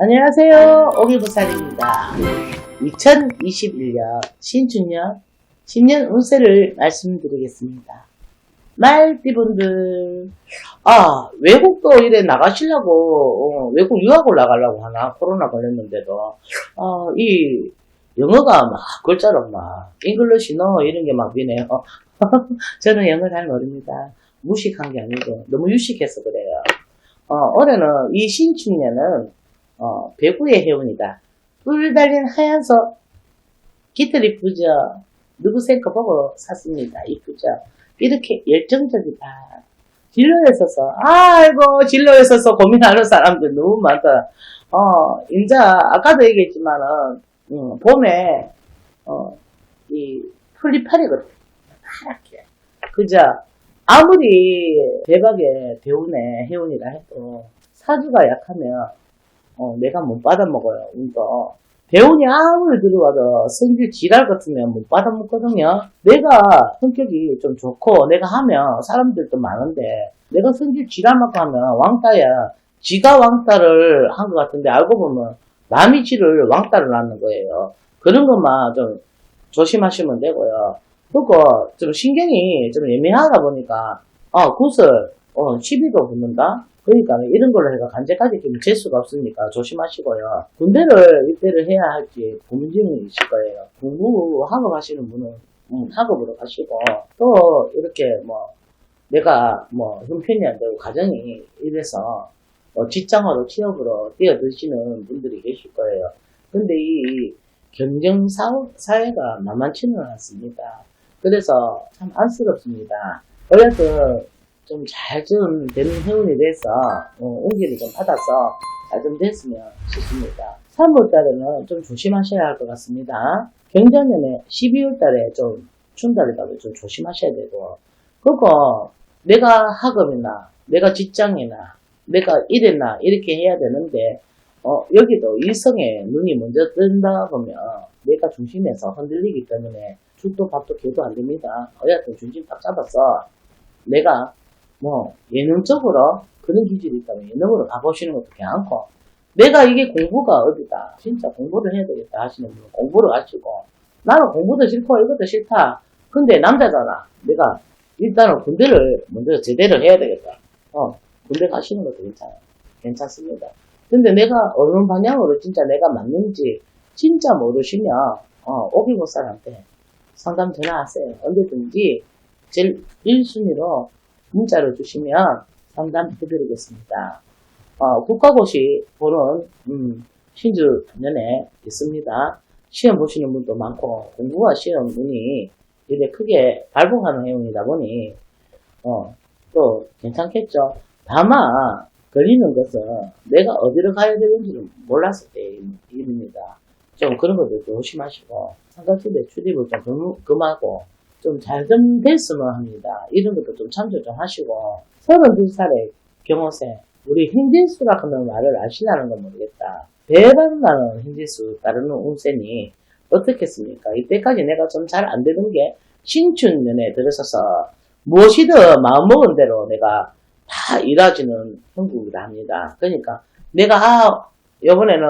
안녕하세요. 오기부살입니다. 2021년 신춘년 신년 운세를 말씀드리겠습니다. 말띠분들, 아, 외국도 이래 나가시려고, 어, 외국 유학을 나가려고 하나? 코로나 걸렸는데도, 어, 이, 영어가 막, 글자로 막, 잉글리시 너 이런 게 막 비네요. 저는 영어 잘 모릅니다. 무식한 게 아니고, 너무 유식해서 그래요. 어, 올해는 이 신축년은, 어, 배구의 해운이다. 뿔 달린 하얀 소, 깃털 이쁘죠? 누구센 거 보고 샀습니다. 이쁘죠? 이렇게 열정적이다. 진로에 있어서, 아이고, 진로에 있어서 고민하는 사람들 너무 많다. 어, 이제, 아까도 얘기했지만은, 음, 봄에, 어, 이, 풀잎파리거든. 파랗게. 그죠? 아무리 대박의 대운의 해운이라 해도, 사주가 약하면, 어, 내가 못 받아먹어요, 운도. 배운이 아무리 들어와도 성질 지랄 같으면 못 받아먹거든요. 내가 성격이 좀 좋고 내가 하면 사람들도 많은데 내가 성질 지랄만큼 하면 왕따야. 지가 왕따를 한 것 같은데 알고 보면 남이 지를 왕따를 낳는 거예요. 그런 것만 좀 조심하시면 되고요. 그리고 좀 신경이 좀 예민하다 보니까 어, 굿을 어, 시비도 붙는다? 그러니까 이런 걸로 해가 간제까지 좀 재수가 없으니까 조심하시고요. 군대를 입대를 해야 할지 고민중이 있을 거예요. 공부 학업 하시는 분은 음, 학업으로 가시고 또 이렇게 뭐 내가 뭐 형편이 안 되고 가정이 이래서 어, 직장으로 취업으로 뛰어드시는 분들이 계실 거예요. 근데 이 경쟁 사- 사회가 만만치는 않습니다. 그래서 참 안쓰럽습니다. 어쨌든 좀 잘 좀 되는 해운이 돼서 어, 운기를 좀 받아서 잘 좀 됐으면 싶습니다. 3월 달에는 좀 조심하셔야 할 것 같습니다. 경자년에 12월 달에 좀 춘달이라도 좀 조심하셔야 되고 그거 내가 학업이나 내가 직장이나 내가 일이나 이렇게 해야 되는데 어, 여기도 일성에 눈이 먼저 뜬다 보면 내가 중심에서 흔들리기 때문에 죽도 밥도 개도 안 됩니다. 어여튼 중심 딱 잡아서 내가 뭐 예능적으로 그런 기질이 있다면 예능으로 가보시는 것도 괜찮고 내가 이게 공부가 어디다 진짜 공부를 해야 되겠다 하시는 분은 공부를 하시고 나는 공부도 싫고 이것도 싫다. 근데 남자잖아. 내가 일단은 군대를 먼저 제대로 해야 되겠다. 어 군대 가시는 것도 괜찮아요 괜찮습니다. 근데 내가 어느 방향으로 진짜 내가 맞는지 진짜 모르시면 어 오기고사한테 상담 전화하세요. 언제든지 제일 1순위로 문자를 주시면 상담 해드리겠습니다. 어, 국가고시 보는 음, 신주년에 있습니다. 시험 보시는 분도 많고 공부와 시험 운이 이렇게 크게 발봉하는 내용이다 보니 어, 또 괜찮겠죠. 다만 걸리는 것은 내가 어디로 가야 되는지를 몰랐을 때입니다. 좀 그런 것들 조심하시고 삼각집에 출입을 좀 금- 금하고 좀 잘 좀 됐으면 합니다. 이런 것도 좀 참조 좀 하시고 32살의 경호생 우리 행진수라 하는 말을 아시나는 건 모르겠다. 대박나는 행진수 따르는 운세니 어떻겠습니까? 이때까지 내가 좀 잘 안 되는 게 신춘년에 들어서서 무엇이든 마음먹은 대로 내가 다 이루어지는 형국이라 합니다. 그러니까 내가 아 이번에는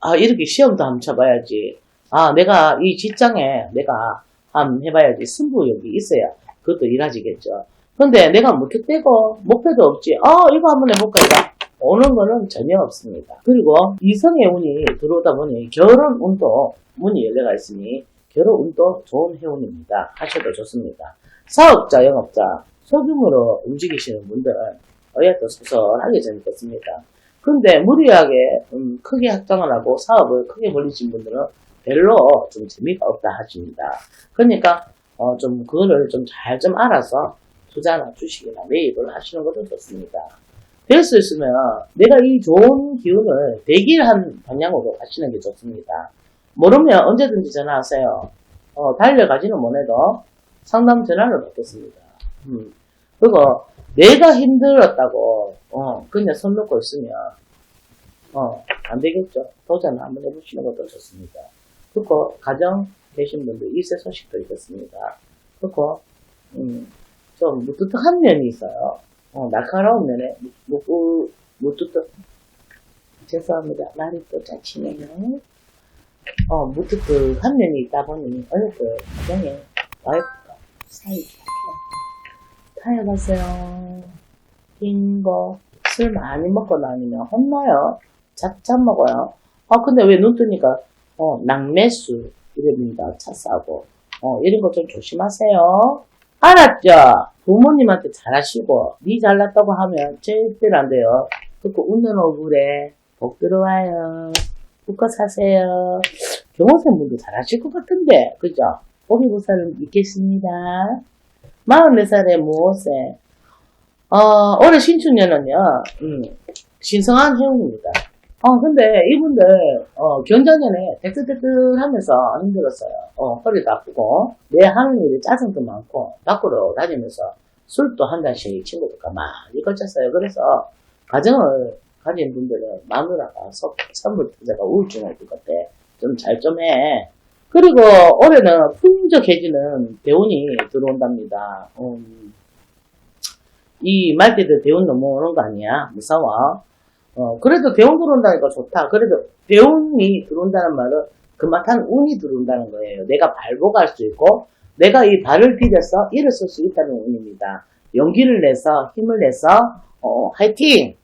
아 이렇게 시험도 한번 쳐봐야지. 아 내가 이 직장에 내가 한번 해봐야지 승부욕이 있어야 그것도 이루어지겠죠. 근데 내가 무턱대고 목표도 없지. 아 이거 한번 해볼까 이거 오는 거는 전혀 없습니다. 그리고 이성의 운이 들어오다 보니 결혼 운도 문이 열려가 있으니 결혼 운도 좋은 해운입니다. 하셔도 좋습니다. 사업자, 영업자, 소규모로 움직이시는 분들은 어여도 소설하게 재밌겠습니다. 근데 무리하게 음, 크게 확장을 하고 사업을 크게 벌리신 분들은 별로 좀 재미가 없다 하십니다. 그러니까 어, 좀 그거를 좀 잘 좀 알아서 투자나 주식이나 매입을 하시는 것도 좋습니다. 될 수 있으면 내가 이 좋은 기운을 대기한 방향으로 가시는 게 좋습니다. 모르면 언제든지 전화하세요. 어, 달려가지는 못해도 상담 전화를 받겠습니다. 음. 그리고 내가 힘들었다고 어, 그냥 손 놓고 있으면 어, 안 되겠죠. 도전 한번 해보시는 것도 좋습니다. 그리고 가정 계신 분들 일세 소식도 있었습니다. 그리고 음, 좀 무뚝뚝한 면이 있어요. 어, 날카로운 면에 무뚝뚝 죄송합니다. 말이 또 짜치네요. 어, 무튼 그, 한 명이 있다 보니, 어느 그, 가정에 와이프가 사이 타협하세요. 빙고. 술 많이 먹고 나니면 혼나요. 잡잡 먹어요. 아, 근데 왜 눈 뜨니까, 어, 낙매수. 이럽니다. 차 싸고. 어, 이런 거 좀 조심하세요. 알았죠? 부모님한테 잘하시고, 니 잘났다고 하면 절대로 안 돼요. 그거 웃는 얼굴에 복 들어와요. 웃고 사세요. 경호생분도 잘하실 것 같은데, 그죠? 보기보사는 믿겠습니다. 44살의 무엇에, 어, 올해 신축년은요, 음, 신성한 해운입니다. 어, 근데 이분들, 어, 견자년에 데크데크하면서 힘들었어요. 어, 허리도 아프고, 내 하는 일이 짜증도 많고, 밖으로 다니면서 술도 한 잔씩 친구들과 많이 걸쳤어요. 그래서, 가정을 가진 분들은 마누라가 서- 선물 투자가 우울증 올것 같아. 좀잘 좀 해. 그리고 올해는 풍족해지는 대운이 들어온답니다. 음, 이 말띠들 대운 넘어오는 거 아니야? 무서워. 어, 그래도 대운 들어온다니까 좋다. 그래도 대운이 들어온다는 말은 그만한 운이 들어온다는 거예요. 내가 발복할 수 있고, 내가 이 발을 디뎌서 일어설 수 있다는 운입니다. 용기를 내서, 힘을 내서, 어, 화이팅!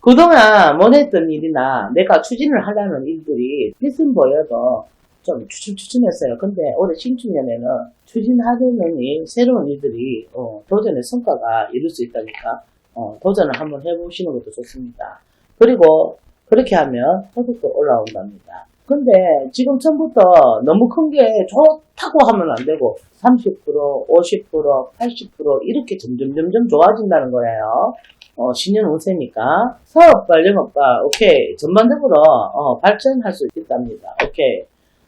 그동안 못했던 일이나 내가 추진을 하려는 일들이 빛은 보여도 좀 추춤추춤했어요. 근데 올해 신축년에는 추진하려는 일, 새로운 일들이 어, 도전의 성과가 이룰 수 있다니까 어, 도전을 한번 해보시는 것도 좋습니다. 그리고 그렇게 하면 소득도 올라온답니다. 근데 지금 처음부터 너무 큰 게 좋다고 하면 안 되고 30%, 50%, 80% 이렇게 점점 점점 좋아진다는 거예요. 어, 신년 운세니까 사업과 영업과 오케이 전반적으로 어, 발전할 수 있답니다. 오케이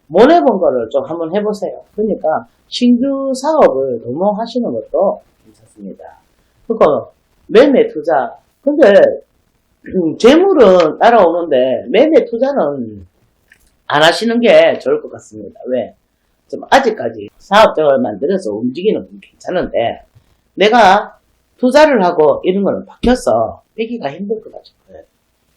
못 해본 거를 좀 한번 해보세요. 그러니까 신규 사업을 너무 하시는 것도 괜찮습니다. 그리고 매매 투자 근데 음, 재물은 따라오는데 매매 투자는 안 하시는 게 좋을 것 같습니다. 왜? 좀 아직까지 사업장을 만들어서 움직이는 건 괜찮은데 내가 투자를 하고 이런 거는 바뀌어서 빼기가 힘들 것 같아요.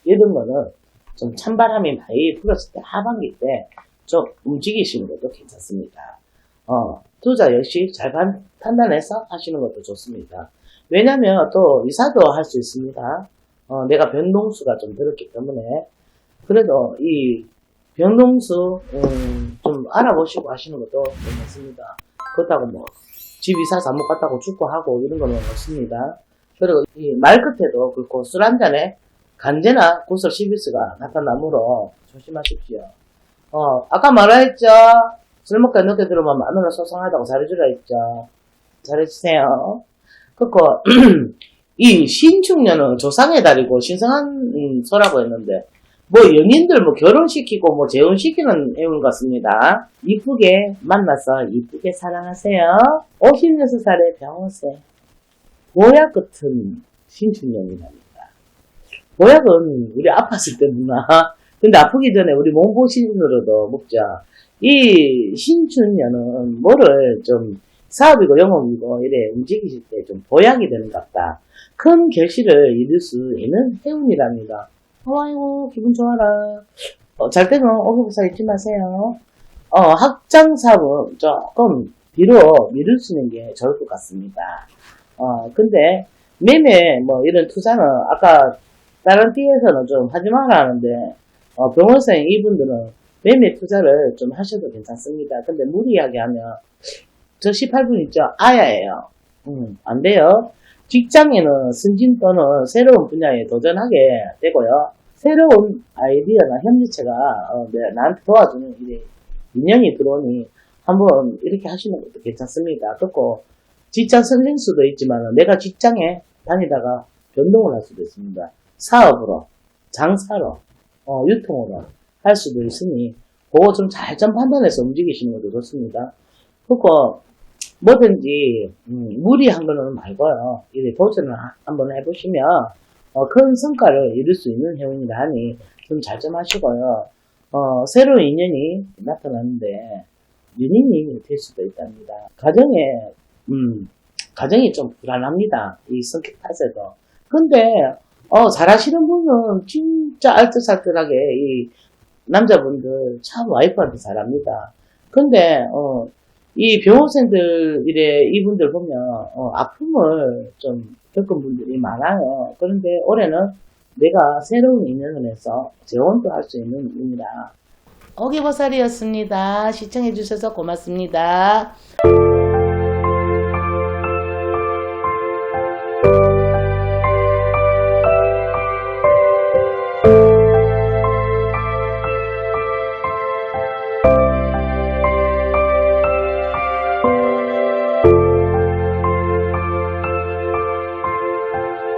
이런 거는 좀 찬바람이 많이 불었을 때 하반기 때 좀 움직이시는 것도 괜찮습니다. 어, 투자 역시 잘 판, 판단해서 하시는 것도 좋습니다. 왜냐면 또 이사도 할 수 있습니다. 어, 내가 변동수가 좀 들었기 때문에 그래도 이 변동수 음, 좀 알아보시고 하시는 것도 괜찮습니다. 그렇다고 뭐 집 이사 잘못 갔다고 죽고 하고 이런 거는 없습니다. 그리고 이 말 끝에도 그리고 술 한 잔에 간제나 구설 시비스가 나타나므로 조심하십시오. 어, 아까 말했죠? 술 먹다 늦게 들으면 마누라 소송하다고 잘해주라 했죠? 잘해주세요. 그리고 이 신축년은 조상의 달이고 신성한 음, 소라고 했는데 뭐 연인들 뭐 결혼시키고 뭐 재혼시키는 해운 같습니다. 이쁘게 만나서 이쁘게 사랑하세요. 56살의 병호세. 보약 같은 신축년이랍니다. 보약은 우리 아팠을 때 먹나? 근데 아프기 전에 우리 몸보신으로도 먹자. 이 신축년은 뭐를 좀 사업이고 영업이고 이래 움직이실 때 좀 보약이 되는 것 같다. 큰 결실을 이룰 수 있는 해운이랍니다. 아이고 기분 좋아라. 어, 잘 때는 오기부사 잊지 마세요. 어, 학장 사업은 조금 뒤로 미룰 수 있는 게 좋을 것 같습니다. 어, 근데 매매 뭐 이런 투자는 아까 다른 띠에서는 좀 하지 말라 하는데 어, 병원생 이분들은 매매 투자를 좀 하셔도 괜찮습니다. 근데 무리하게 하면 저 18분 있죠? 아야예요. 음, 안 돼요. 직장에는 승진 또는 새로운 분야에 도전하게 되고요. 새로운 아이디어나 협력체가 어, 네, 나한테 도와주는 일에 인연이 들어오니 한번 이렇게 하시는 것도 괜찮습니다. 그리고 직장 선생 수도 있지만 내가 직장에 다니다가 변동을 할 수도 있습니다. 사업으로, 장사로, 어, 유통으로 할 수도 있으니 그거 좀 잘좀 판단해서 움직이시는 것도 좋습니다. 그리고 뭐든지 음, 무리한 거는 말고요. 이렇게 도전을 하- 한번 해보시면 어, 큰 성과를 이룰 수 있는 해운이라 하니 좀 잘 좀 하시고요. 어, 새로운 인연이 나타나는데 연인이 될 수도 있답니다. 가정에 음, 가정이 좀 불안합니다. 이 성격 탓에도. 근데 어, 잘하시는 분은 진짜 알뜰살뜰하게 이 남자분들 참 와이프한테 잘합니다. 근데 어, 이 병원생들 이래 이분들 보면 어, 아픔을 좀 겪은 분들이 많아요. 그런데 올해는 내가 새로운 인연을 해서 재혼도 할 수 있는 운이라 어기버살이었습니다. 시청해주셔서 고맙습니다.